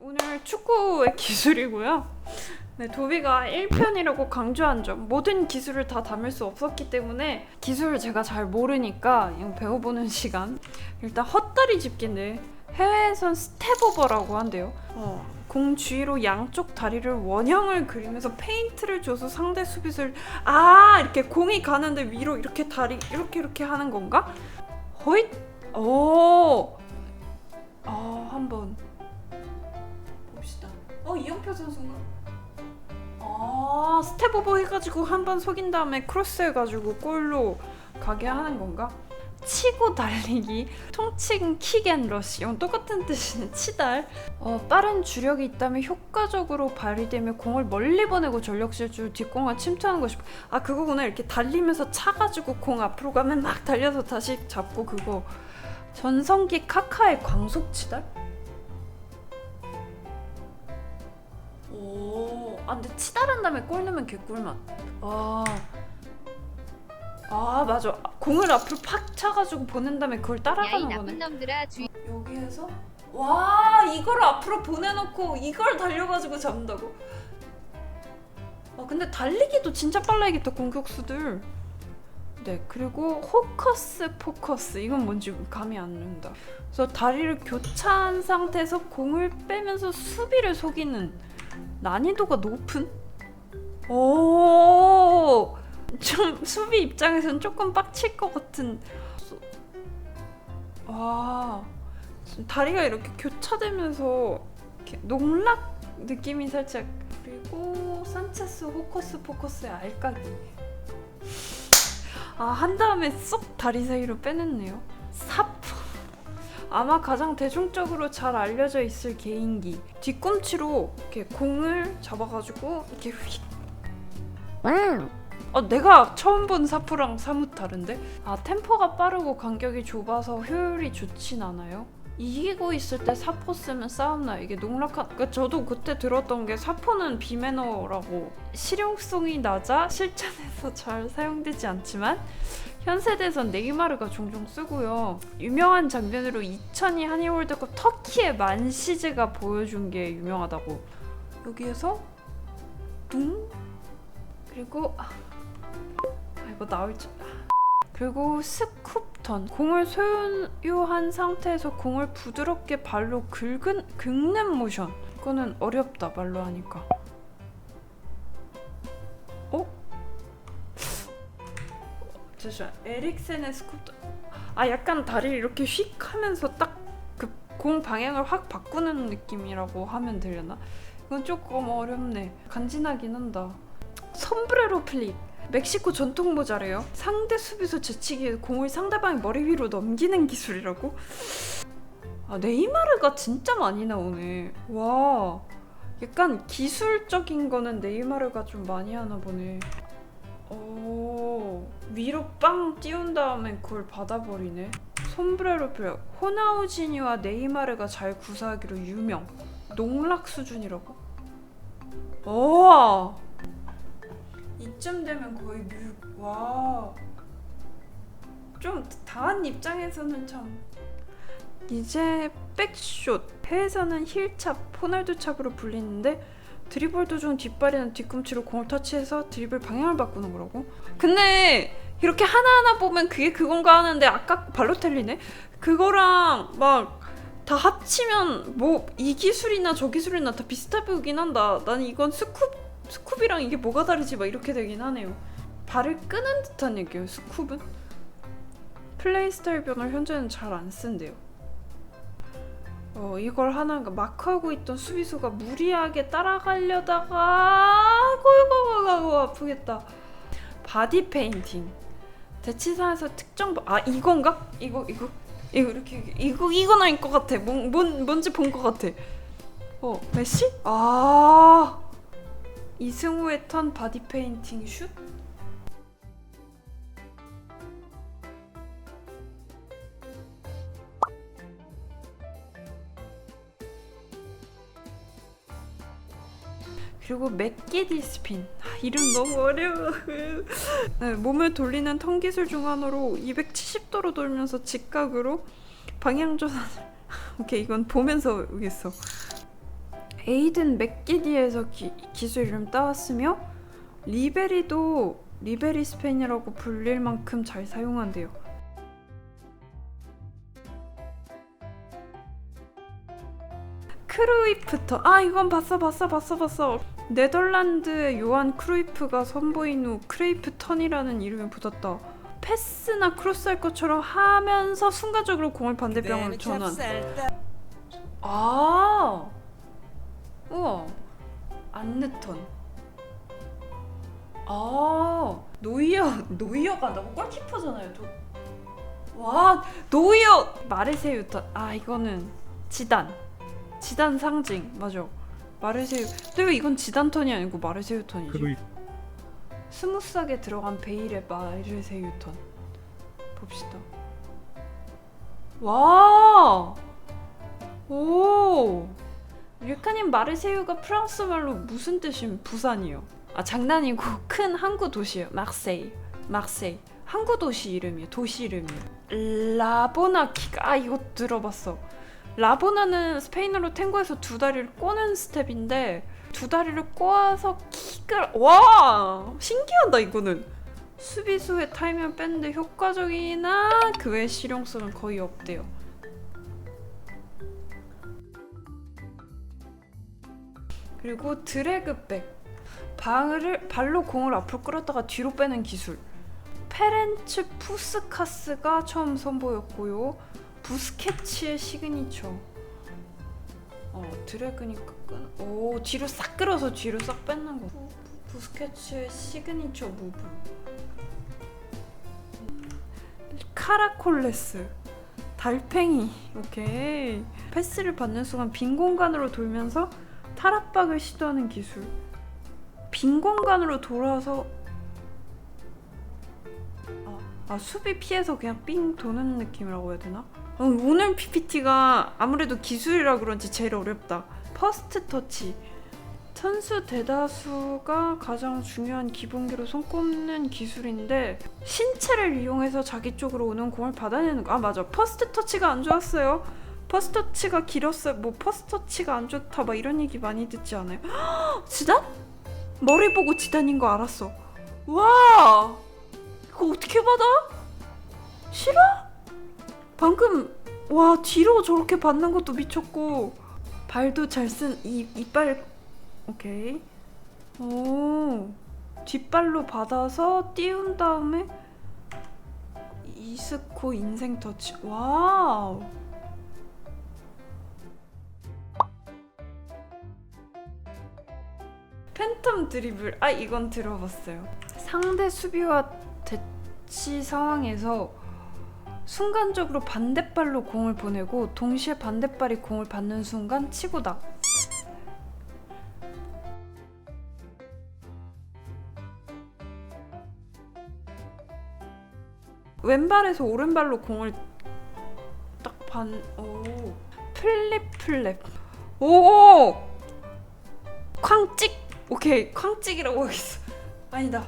오늘 축구의 기술이고요. 네, 도비가 1편이라고 강조한 점 모든 기술을 다 담을 수 없었기 때문에 기술을 제가 잘 모르니까 이거 배워보는 시간. 일단 헛다리 짚기인데 해외에선 스텝오버라고 한대요. 어, 공 주위로 양쪽 다리를 원형을 그리면서 페인트를 줘서 상대 수비수를 아 이렇게 공이 가는데 위로 이렇게 다리 이렇게 이렇게 하는 건가? 허잇! 오! 어, 한번 이영표 선수인가? 아 스텝 오버 해가지고 한 번 속인 다음에 크로스 해가지고 골로 가게 하는 건가? 치고 달리기, 통칭 킥앤 러시 이건 똑같은 뜻이네 치달 어, 빠른 주력이 있다면 효과적으로 발휘되며 공을 멀리 보내고 전력 질주 뒷공간 침투하는 것이 아 그거구나 이렇게 달리면서 차가지고 공 앞으로 가면 막 달려서 다시 잡고 그거 전성기 카카의 광속 치달? 아 근데 치달한 다음에 골 넣으면 개꿀맛. 아, 아 맞아. 공을 앞으로 팍 차가지고 보낸 다음에 그걸 야이 따라가는 나쁜 거네. 놈들아 주의 여기에서 와 이걸 앞으로 보내놓고 이걸 달려가지고 잡는다고. 아 근데 달리기도 진짜 빨라야겠다 공격수들. 네 그리고 호커스 포커스 이건 뭔지 감이 안 온다. 그래서 다리를 교차한 상태에서 공을 빼면서 수비를 속이는 난이도가 높은? 오, 좀 수비 입장에서는 조금 빡칠 것 같은. 와, 다리가 이렇게 교차되면서 이렇게 농락 느낌이 살짝. 그리고 산체스 호커스 포커스의 알까기. 아, 한 다음에 쏙 다리 사이로 빼냈네요. 사프. 아마 가장 대중적으로 잘 알려져 있을 개인기. 뒤꿈치로 이렇게 공을 잡아가지고 이렇게 휙. 어, 내가 처음 본 사프랑 사뭇 다른데? 아 템포가 빠르고 간격이 좁아서 효율이 좋진 않아요? 이기고 있을 때 사포 쓰면 싸움나. 이게 농락한 그러니까 저도 그때 들었던 게 사포는 비매너라고. 실용성이 낮아 실전에서 잘 사용되지 않지만 현 세대에선 네이마르가 종종 쓰고요. 유명한 장면으로 2002 한일 월드컵 터키의 만시즈가 보여준 게 유명하다고. 여기에서 둥 그리고 아, 아, 이거 나올 줄. 그리고 스쿱턴 공을 소유한 상태에서 공을 부드럽게 발로 긁은 긁는 모션. 이거는 어렵다 말로 하니까. 잠시만 에릭센의 스쿱터 아 약간 다리를 이렇게 휙 하면서 딱 그 공 방향을 확 바꾸는 느낌이라고 하면 되려나? 이건 조금 어렵네. 간지나긴 한다. 섬브레로 플립. 멕시코 전통 모자래요. 상대 수비수 제치기에 공을 상대방의 머리 위로 넘기는 기술이라고? 아 네이마르가 진짜 많이 나오네. 와. 약간 기술적인 거는 네이마르가 좀 많이 하나 보네 오 위로 빵 띄운 다음에 그걸 받아버리네. 솜브레로 플레 호나우지니와 네이마르가 잘 구사하기로 유명. 농락 수준이라고? 와 이쯤 되면 거의 뮤. 와. 좀 다한 입장에서는 참. 이제 백숏. 해외에서는 힐찹, 호날두 찹으로 불리는데 드리블 도중 뒷발이나 뒤꿈치로 공을 터치해서 드리블 방향을 바꾸는 거라고? 근데 이렇게 하나하나 보면 그게 그건가 하는데 아까 발로텔리네? 그거랑 막 다 합치면 뭐 이 기술이나 저 기술이나 다 비슷해 보이긴 한다. 난 이건 스쿱 스쿱이랑 이게 뭐가 다르지 막 이렇게 되긴 하네요. 발을 끄는 듯한 얘기예요. 스쿱은 플레이 스타일 변을 현재는 잘 안 쓴대요. 어 이걸 하나가 마크하고 있던 수비수가 무리하게 따라가려다가 아이고 아프겠다. 바디 페인팅. 대치사에서 특정 바- 아 이건가? 이거 이거? 이거 이렇게 이거 이건 아닐 것 같아. 뭔, 뭔 뭔지 본 것 같아. 어 메시? 아. 이승우의 턴 바디 페인팅 슛 그리고 맥게디 스핀. 아, 이름 너무 어려워. 네, 몸을 돌리는 턴 기술 중 하나로 270도로 돌면서 직각으로 방향 전환을 오케이 이건 보면서 오겠어. 에이든 맥기디에서 기, 기술 이름 따왔으며 리베리도 리베리 스페인이라고 불릴 만큼 잘 사용한대요. 크루이프터. 아 이건 봤어 봤어 봤어 봤어 네덜란드의 요한 크루이프가 선보인 후 크레이프턴이라는 이름을 붙였다. 패스나 크로스할 것처럼 하면서 순간적으로 공을 반대방으로 전환 아! 우와. 안느턴. 아 노이어 노이어가 너무 골키퍼잖아요 도... 와 노이어! 마르세유 턴 아 이거는 지단. 지단 상징. 맞아 마르세유 근데 왜 이건 지단 턴이 아니고 마르세유 턴이지 크루이 스무스하게 들어간 베일의 마르세유 턴 봅시다 와 오! 릴카님 마르세유가 프랑스 말로 무슨 뜻임? 부산이요. 아 장난이고 큰 항구 도시예요. 막세이. 막세이. 항구 도시 이름이에요. 도시 이름이에요. 라보나키가 아 이거 들어봤어. 라보나는 스페인어로 탱고에서 두 다리를 꼬는 스텝인데 두 다리를 꼬아서 킥을 와! 신기하다 이거는. 수비수의 타이밍을 뺐는데 효과적이나 그 외 실용성은 거의 없대요. 그리고 드래그백. 발을 발로 공을 앞으로 끌었다가 뒤로 빼는 기술. 페렌츠 푸스카스가 처음 선보였고요 부스케치의 시그니처. 어 드래그니까 끈... 오 뒤로 싹 끌어서 뒤로 싹 뺏는 거. 부, 부- 부스케치의 시그니처 무브. 카라콜레스. 달팽이. 오케이. 패스를 받는 순간 빈 공간으로 돌면서 탈압박을 시도하는 기술. 빈 공간으로 돌아서 아, 아, 수비 피해서 그냥 삥 도는 느낌이라고 해야 되나? 어, 오늘 PPT가 아무래도 기술이라 그런지 제일 어렵다. 퍼스트 터치. 선수 대다수가 가장 중요한 기본기로 손꼽는 기술인데 신체를 이용해서 자기 쪽으로 오는 공을 받아내는 거. 아 맞아. 퍼스트 터치가 안 좋았어요. 퍼스터치가 길었어요. 뭐 퍼스터치가 안 좋다 막 이런 얘기 많이 듣지 않아요? 지단? 머리 보고 지단인 거 알았어. 와, 방금 와 뒤로 저렇게 받는 것도 미쳤고 발도 잘 쓴 이 이빨 오케이. 오 뒷발로 받아서 띄운 다음에 이스코 인생 터치. 와우. 팬텀 드리블 아 이건 들어봤어요 상대 수비와 대치 상황에서 순간적으로 반대발로 공을 보내고 동시에 반대발이 공을 받는 순간 치고다. 왼발에서 오른발로 공을 딱 반... 오. 플립 플랩. 오! 쾅찍! 오케이 쾅찍이라고 하겠어. 아니다.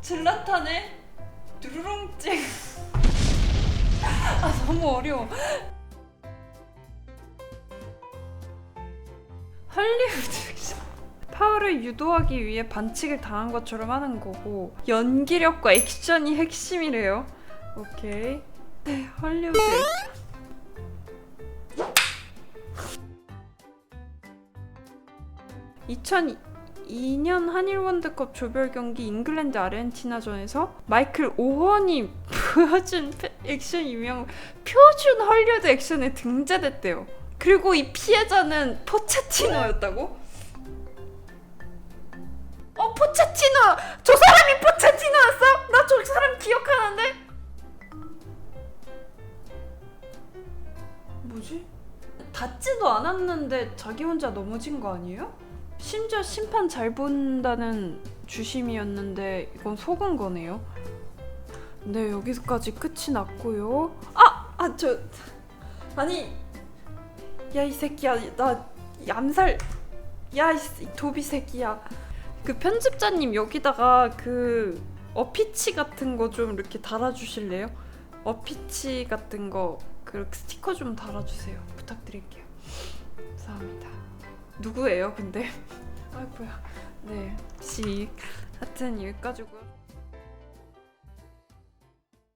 질라탄의 두루룽찍 아 너무 어려워 할리우드. 파울을 유도하기 위해 반칙을 당한 것처럼 하는 거고 연기력과 액션이 핵심이래요 오케이 네, 할리우드 액션. 2002년 한일 월드컵 조별 경기 잉글랜드 아르헨티나전에서 마이클 오원이 보여준 패- 액션 유명 표준 헐리우드 액션에 등재됐대요. 그리고 이 피해자는 포체티노였다고? 어 포체티노! 저 사람이 포체티노였어? 나 저 사람 기억하는데? 뭐지? 닿지도 않았는데 자기 혼자 넘어진 거 아니에요? 심지어 심판 잘 본다는 주심이었는데 이건 속은 거네요. 네 여기까지 끝이 났고요. 아! 아 저... 아니 야 이 새끼야 나 얌살 야 이 도비 새끼야 그 편집자님 여기다가 그 어피치 같은 거 좀 이렇게 달아주실래요? 어피치 같은 거 그 스티커 좀 달아주세요 부탁드릴게요 감사합니다 누구예요 근데? 아이고야. 네씩 하여튼 여기까지고요